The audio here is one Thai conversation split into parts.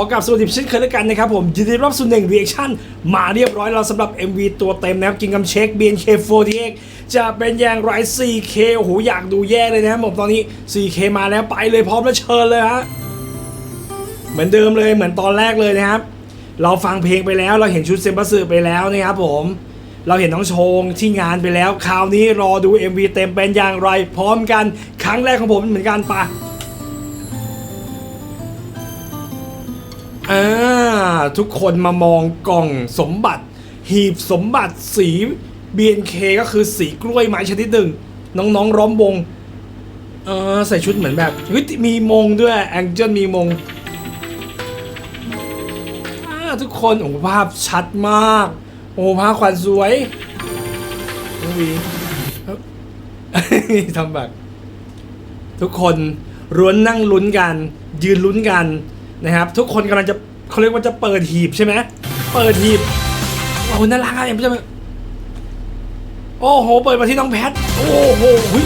ขอกลับสวัสดีเช่นเคยแล้วกันนะครับผมยินดีรับสู่หนึ่งเรีแอคชั่นมาเรียบร้อยแล้วสำหรับ MV ตัวเต็มนะครับกินกำเช็ค BNK48 จะเป็นอย่างไร 4K โอ้โหอยากดูแย่เลยนะครับผมตอนนี้ 4K มาแล้วไปเลยพร้อมแล้วเชิญเลยฮะเหมือนเดิมเลยเหมือนตอนแรกเลยนะครับ เราฟังเพลงไปแล้วเราเห็นชุดเซมบัสสึไปแล้วนะครับผมเราเห็นน้องชงที่งานไปแล้ว คราวนี้รอดู MV เต็มเป็นอย่างไร พร้อมกันครั้งแรกของผมเหมือนกันปะ อ่าทุกคนมามองกล่องสมบัติ หีบสมบัติสี BNK ก็คือสีกล้วยไม้ชนิดหนึ่ง น้องๆร้อมวงเออใส่ชุดเหมือนแบบเฮ้ยมีมงด้วยแองเจิลมีมงอ่าทุกคนโอ้ภาพชัดมาก โอ้ภาพขวัญสวยวีเอ้าทำแบบ ทุกคนร้วนนั่งลุ้นกัน ยืนลุ้นกัน นะครับ ทุกคนกำลังจะเขาเรียกว่าจะเปิดหีบใช่ไหมเปิดหีบโอ้โหน่ารักอะอย่างพี่จะโอ้โห เปิดมาที่น้องแพท โอ้โหหุย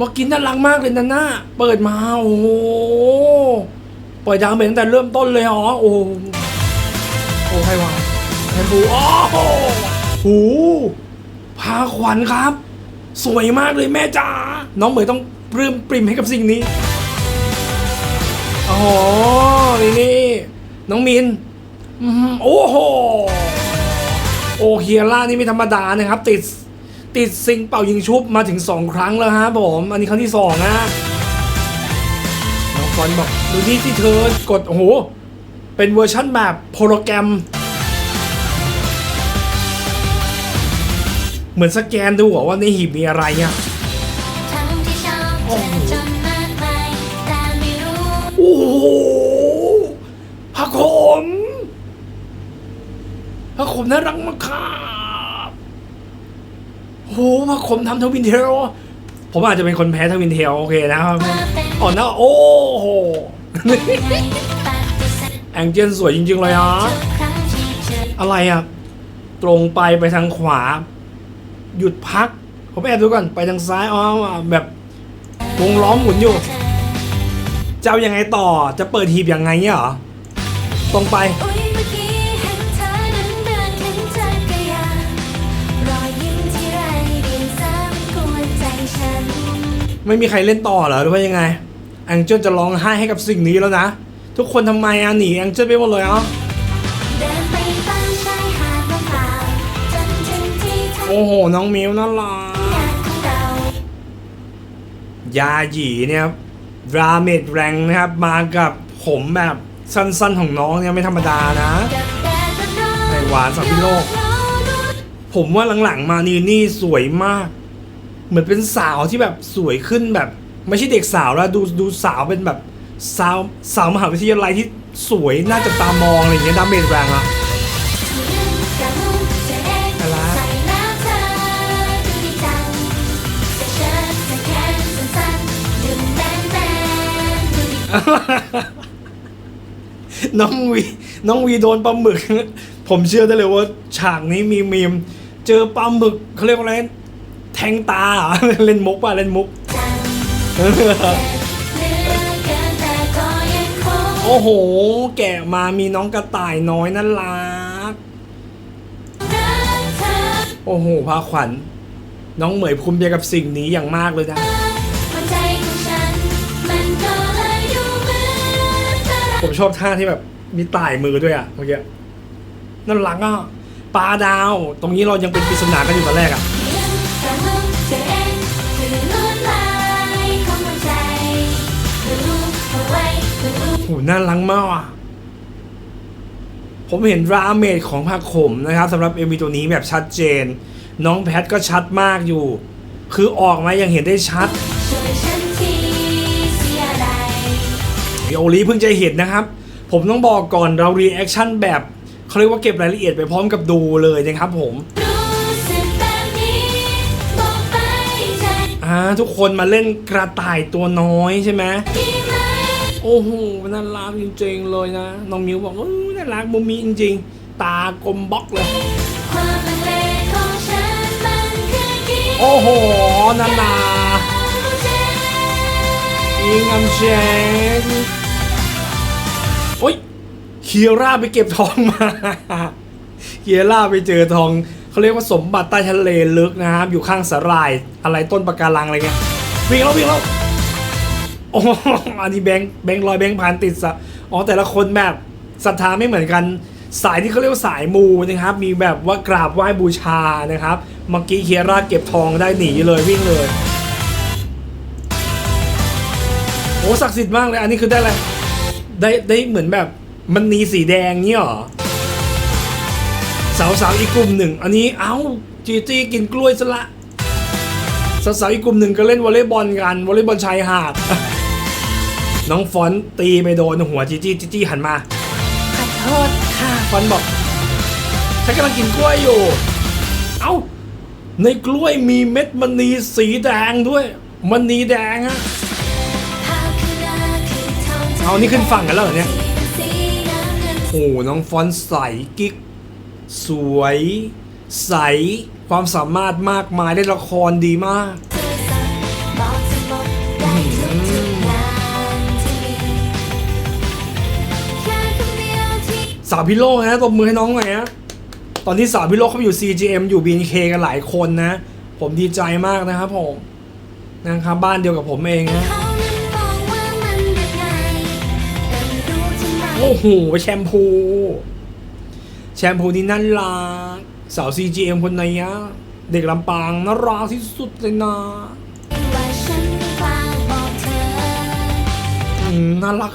มากินน่ารักมากเลยนะน่าเปิดมา โอ้โหปล่อยดาวเมจตั้งแต่เริ่มต้นเลยเหรอโอ้โหโอ้ใครวะแทนบูโอ้โหหูพาขวัญครับ สวยมากเลยแม่จ๋าน้องเหมยต้อง ปลื้มปริ่มให้กับสิ่งนี้อ๋อนี่นี่น้องมินอืมโอ้โห โอเคียร่านี่ไม่ธรรมดานะครับ ติดติดซิงเป่ายิงชุบมาถึงสองครั้งแล้วฮะผม อันนี้ครั้งที่สองนะน้องกอนบอกดูนี่ที่เธอกด โอ้โห เป็นเวอร์ชั่นแบบโปรแกรม เหมือนสแกนดูว่าในหีบมีอะไรอะทั้ โอ้โหพระขมพระขมน่ารักมากครับโอ้โหพระขมทำทวินเทลผมอาจจะเป็นคนแพ้ทวินเทลโอเคนะครับอ่อนนะโอ้โหแองเจิลสวยจริง ๆ เลยอะออะไรอะ ตรงไปไปทางขวา หยุดพัก ผมแอบดูก่อน ไปทางซ้ายอ๋อแบบวงล้อมหมุนอยู่ จะเอายังไงต่อจะเปิดหีบยังไงเนี่ยเหรอตรงไปไม่มีใครเล่นต่อเหรอหรือว่ายังไงแองเจิลจะร้องไห้ให้กับสิ่งนี้แล้วนะ ทุกคนทำไมอะหนีแองเจิลไปหมดเลยอะเดินไปตามชายหาดน้ำเปล่าโอ้โห น้องมิวน่ารักยาหยีเนี่ยค รับราเมดแรงนะครับ มากับผมแบบสั้นๆของน้องเนี่ยไม่ธรรมดานะ ในหวานสัมพิโลก ผมว่าหลังๆมานี่นี่สวยมาก เหมือนเป็นสาวที่แบบสวยขึ้นแบบ ไม่ใช่เด็กสาวแล้วดูดูสาวเป็นแบบสาวสาวมหาวิทยาลัยที่สวยน่าจะตามองอะไรอย่างเงี้ยดาเมจแรงอะ น้องวีน้องวีโดนปลาหมึก ผมเชื่อได้เลยว่าฉากนี้มีมีม เจอปลาหมึกเขาเรียกว่าอะไรแทงตาเล่นมุกป่ะเล่นมุก โอ้โห แกะมามีน้องกระต่ายน้อยน่ารักรัก โอ้โหพาขวัญ น้องเหมยภูมิใจกับสิ่งนี้อย่างมากเลยนะ ผมชอบท่าที่แบบมีต่ายมือด้วยอะเมื่อกี้น่ารังกอะปลาดาว ตรงนี้เรายังเป็นปริศนากันอยู่ตอนแรกอะเพียงแต่รู้เธอเองคือลวดลายของหัวใจรู้เอาไว้รู้โหน่ารักมากอะผมเห็นราเมดของผักขมนะครับสำหรับ MV ตัวนี้แบบชัดเจน น้องแพทก็ชัดมากอยู่ คือออกมายังเห็นได้ชัด โอลีเพิ่งจะเห็นนะครับ ผมต้องบอกก่อนเรารีแอคชั่นแบบเขาเรียกว่าเก็บรายละเอียดไปพร้อมกับดูเลยนะครับผมอ่าทุกคนมาเล่นกระต่ายตัวน้อยใช่ไหมโอ้โหน่ารักจริงๆเลยนะน้องมิวบอกว่าน่ารักมุมมีจริง ๆ ตากลมบล็อกเลย โอ้โหนานาหัวใจนยิงกำเชง เคียร่าไปเก็บทองมาเคียร่าไปเจอทองเขาเรียกว่าสมบัติใต้ทะเลลึกนะครับ อยู่ข้างสาหร่ายอะไรต้นปะการังอะไรเงี้ยวิ่งแล้ววิ่งแล้วโอ้อันนี้แบงค์แบงค์ลอยแบงค์พันติดสะอ๋อแต่ละคนแบบศรัทธาไม่เหมือนกัน สายที่เขาเรียกว่าสายมูนะครับ มีแบบว่ากราบไหว้บูชานะครับเมื่อกี้เคียร่าเก็บทองได้หนีเลยวิ่งเลยโอ้ศักดิ์สิทธิ์มากเลย อันนี้คือได้อะไรได้ได้เหมือนแบบ มันนีสีแดงเงี้ยเหรอสาวสาวๆอีกกลุ่มหนึ่ง อันนี้เอ้าจีจี้กินกล้วยซะละสาวสาวๆอีกกลุ่มหนึ่งก็เล่นวอลเลย์บอลกันวอลเลย์บอลชายหาดน้องฟอนต์ตีไปโดนหัวจีจี้จีจี้หันมาขอโทษค่ะฟอนต์บอกฉันกำลังกินกล้วยอยู่ เอ้าในกล้วยมีเม็ดมณีสีแดงด้วยมณีแดงอะเอานี่ขึ้นฝั่งกันแล้วเหรอเนี่ยโอ้โห น้องฟอนต์ใสกิ๊ก สวย ใส ความสามารถมากมายได้ละครดีมากสาวพิโลกนะตบมือให้น้องหน่อยนะตอนนี้สาวพิโลกเขาอยู่ CGM อยู่ BNK กันหลายคนนะ ผมดีใจมากนะครับผมนะครับบ้านเดียวกับผมเองนะ อ้โหแชมพู แชมพูนี่น่ารักสาว CGM คนไหนอะเด็กลำปางน่ารักที่สุดเลยนะน่ารัก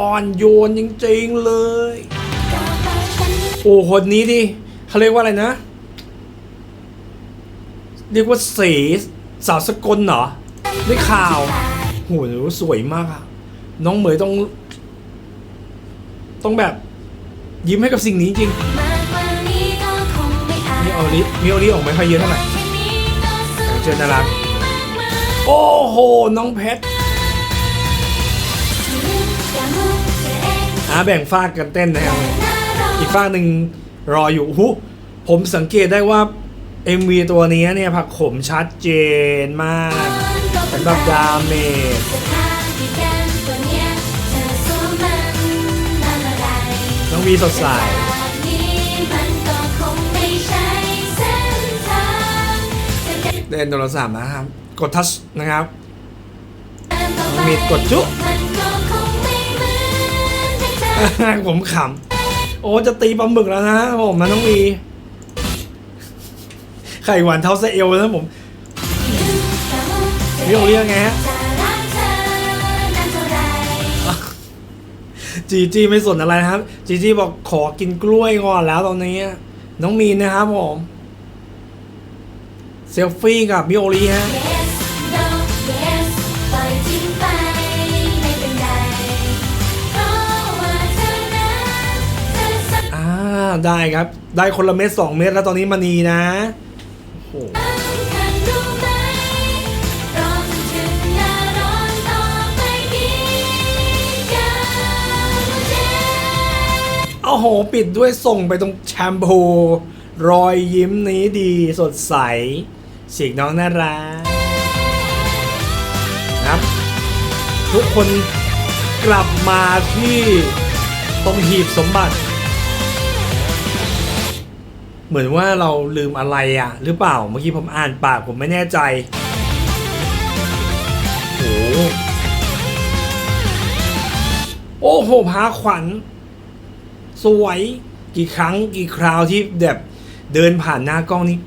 อ่อนโยนจริงๆเลย โอ้คนนี้ดิเขาเรียกว่าอะไรนะ เรียกว่าเสสาวสกลเหรอได้ข่าวโหสวยมากอะน้องเหมยต้อง ต้องแบบยิ้มให้กับสิ่งนี้จริงมีโอลิมีโอลิออกไม่ค่อยเยอะเท่าไหร่เจอน่ารักโอ้โห น้องเพชรอ่าแบ่งฝากกันเต้นนะครับอีกฝากหนึ่งรออยู่หูผมสังเกตได้ว่า MV ตัวนี้เนี่ยผักขมชัดเจนมากสำหรับดาเมจ วีสดใสเล่นโทรศัพท์นะครับ กดทัชนะครับมีกดจุผมขำ โอ้ จะตีปลาหมึกแล้วนะผมนะน้องวีไข่หวานเท้าเซเอลนะผมเรียกเรียกไงฮะ จีจีไม่สนอะไรนะครับ จีจีบอกขอกินกล้วยก่อนแล้วตอนนี้ น้องมีนนะครับผมเซลฟี่กับพี่โอลีฮะอ่าได้ครับ ได้คนละเม็ดสองเม็ดแล้วตอนนี้มานีนะ โอ้โห อ้โห ปิดด้วยส่งไปตรงแชมพู รอยยิ้มนี้ดีสดใสเสียงน้องน่ารักนะทุกคนกลับมาที่ตรงหีบสมบัติ เหมือนว่าเราลืมอะไรอะ หรือเปล่าเมื่อกี้ผมอ่านปากผมไม่แน่ใจโอ้โหโอ้โหพาขวัญ สวยกี่ครั้งกี่คราวที่แบบเดินผ่านหน้ากล้องนี่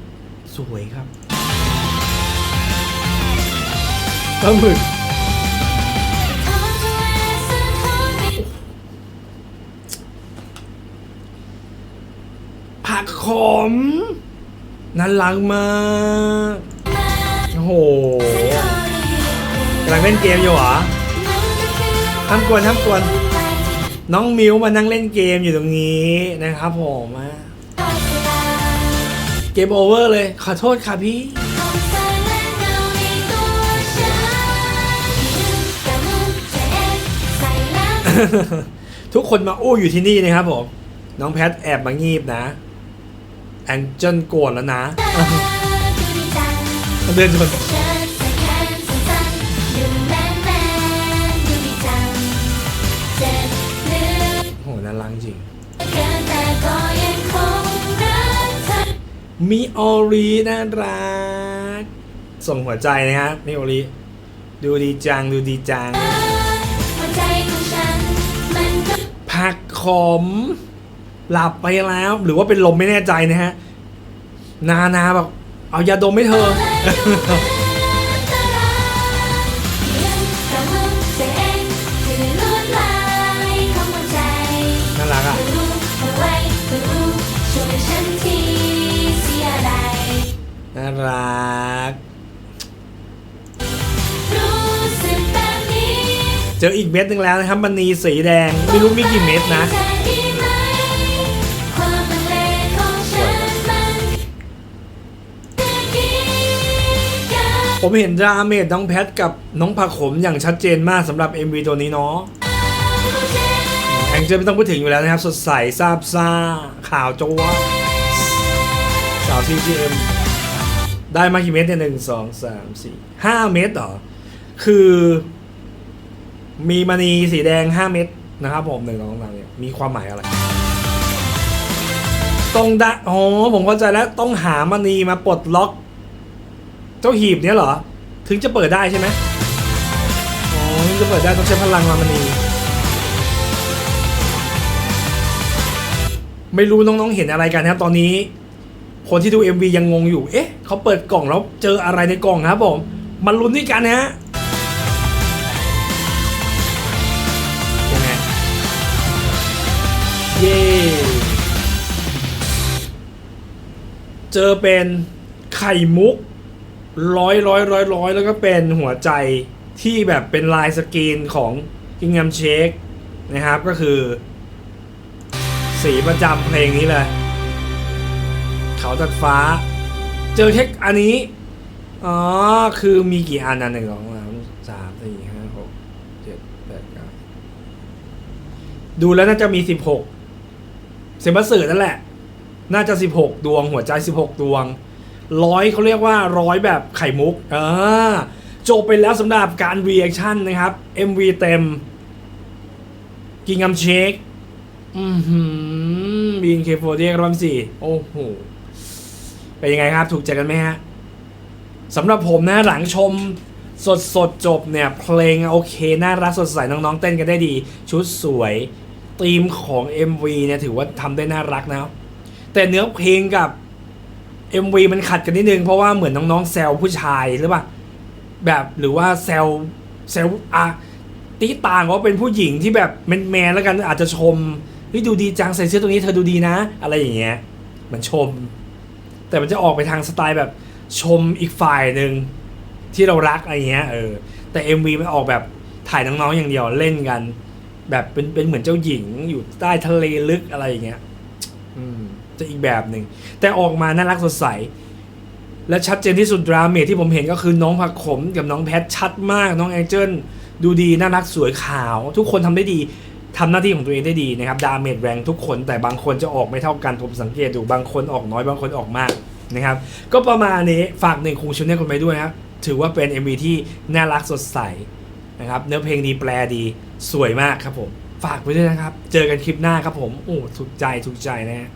สวยครับปลาหมึกผักขมน่ารักมากโอ้โหกำลังเล่นเกมอยู่หรอห้ามกวนห้ามกวน น้องมิวมานั่งเล่นเกมอยู่ตรงนี้นะครับผมอะเกมโอเวอร์เลย ขอโทษค่ะพี่ ทุกคนมาอู้อยู่ที่นี่นะครับผม น้องแพทแอบมางีบนะ แองเจิลโกรธแล้วนะเดินชน มิโอรีน่ารัก ส่งหัวใจนะครับมิโอรีดูดีจังดูดีจังหัวใจของฉันมันก็ผักขม หลับไปแล้ว หรือว่าเป็นลมไม่แน่ใจนะฮะ นานาแบบเอายาดมให้เธอ รักรู้สึกแบบนี้เจออีกเม็ดหนึ่งแล้วนะครับมันนีสีแดง ไม่รู้มีกี่เม็ดนะใจดีไหมความลังเลของฉันมันคือกีกันผมเห็นดราเมดน้องแพทกับน้องผักขมอย่างชัดเจนมากสำหรับ MV ตัวนี้เนาะแองเจิลไม่ต้องพูดถึงอยู่แล้วนะครับ สดใสซาบซ่าข่าวโจ้วะสาว CGM ได้มากี่เม็ดเนี่ยหนึ่งสองสามสี่ห้าเม็ดเหรอ คือ มีมณีสีแดงห้าเม็ดนะครับผมหนึ่งสองสามเนี่ยมีความหมายอะไรต้องได้อ๋อผมเข้าใจแล้วต้องหามณีมาปลดล็อก เจ้าหีบเนี้ยเหรอ ถึงจะเปิดได้ใช่ไหมอ๋อถึงจะเปิดได้ต้องใช้พลังมามณีไม่รู้น้องๆเห็นอะไรกันนะครับตอนนี้ คนที่ดู MV ยังงงอยู่ เอ๊ะ เขาเปิดกล่องแล้วเจออะไรในกล่องครับผม มาลุ้นด้วยกันนะฮะยังไงเย้เจอเป็นไข่มุกร้อยร้อยร้อยร้อยแล้วก็เป็นหัวใจที่แบบเป็นลายสกรีนของ Kingdom Shake นะครับก็คือ สีประจำเพลงนี้เลย เขาตัดฟ้า เจอแค่อันนี้ อ๋อ คือมีกี่อันนะหนึ่งสองสามสามสี่ห้าหกเจ็ดแปดเก้าดูแล้วน่าจะมีสิบหกเซมบัสเสือนั่นแหละ น่าจะสิบหกดวงหัวใจสิบหกดวงร้อยเขาเรียกว่าร้อยแบบไข่มุกอ่าจบไปแล้วสำหรับการ reaction นนะครับ MV เต็ม กิงกัมเชค อือหือบีนเคโฟเดียรอมสี่ โอ้โห เป็นยังไงครับ ถูกใจกันไหมฮะสำหรับผมนะหลังชมสดสดๆจบเนี่ย เพลงโอเค น่ารักสดใสน้องๆ เต้นกันได้ดี ชุดสวยธีมของ MV เนี่ยถือว่าทำได้น่ารักนะแต่เนื้อเพลงกับ MV มันขัดกันนิดนึง เพราะว่าเหมือนน้องๆแซวผู้ชายหรือเปล่าแบบหรือว่าแซวแซวอะตีต่างว่าเป็นผู้หญิงที่แบบแมนๆแล้วกันอาจจะชมเฮ้ยดูดีจังใส่เสื้อตัวนี้เธอดูดีนะ อะไรอย่างเงี้ยเหมันชม แต่มันจะออกไปทางสไตล์แบบชมอีกฝ่ายหนึ่งที่เรารักอะไรเงี้ยเออแต่ MV มันออกแบบถ่ายน้องๆอย่างเดียวเล่นกัน แบบเป็นเป็นเหมือนเจ้าหญิงอยู่ใต้ทะเลลึกอะไรอย่างเงี้ยอืมจะอีกแบบหนึ่งแต่ออกมาน่ารักสดใส และชัดเจนที่สุดดราเมทที่ผมเห็นก็คือน้องผักขมกับน้องแพทชัดมาก น้องแองเจิลดูดีน่ารักสวยขาว ทุกคนทำได้ดี ทำหน้าที่ของตัวเองได้ดีนะครับดาเมจแรงทุกคน แต่บางคนจะออกไม่เท่ากันผมสังเกตดูบางคนออกน้อยบางคนออกมากนะครับก็ประมาณนี้ฝากหนึ่งคงชนเนี่ยคนไปด้วยนะครับถือว่าเป็น MV ที่น่ารักสดใสนะครับเนื้อเพลงดีแปลดีสวยมากครับผม ฝากไว้ด้วยนะครับ เจอกันคลิปหน้าครับผมโอ้ถูกใจถูกใจนะฮะ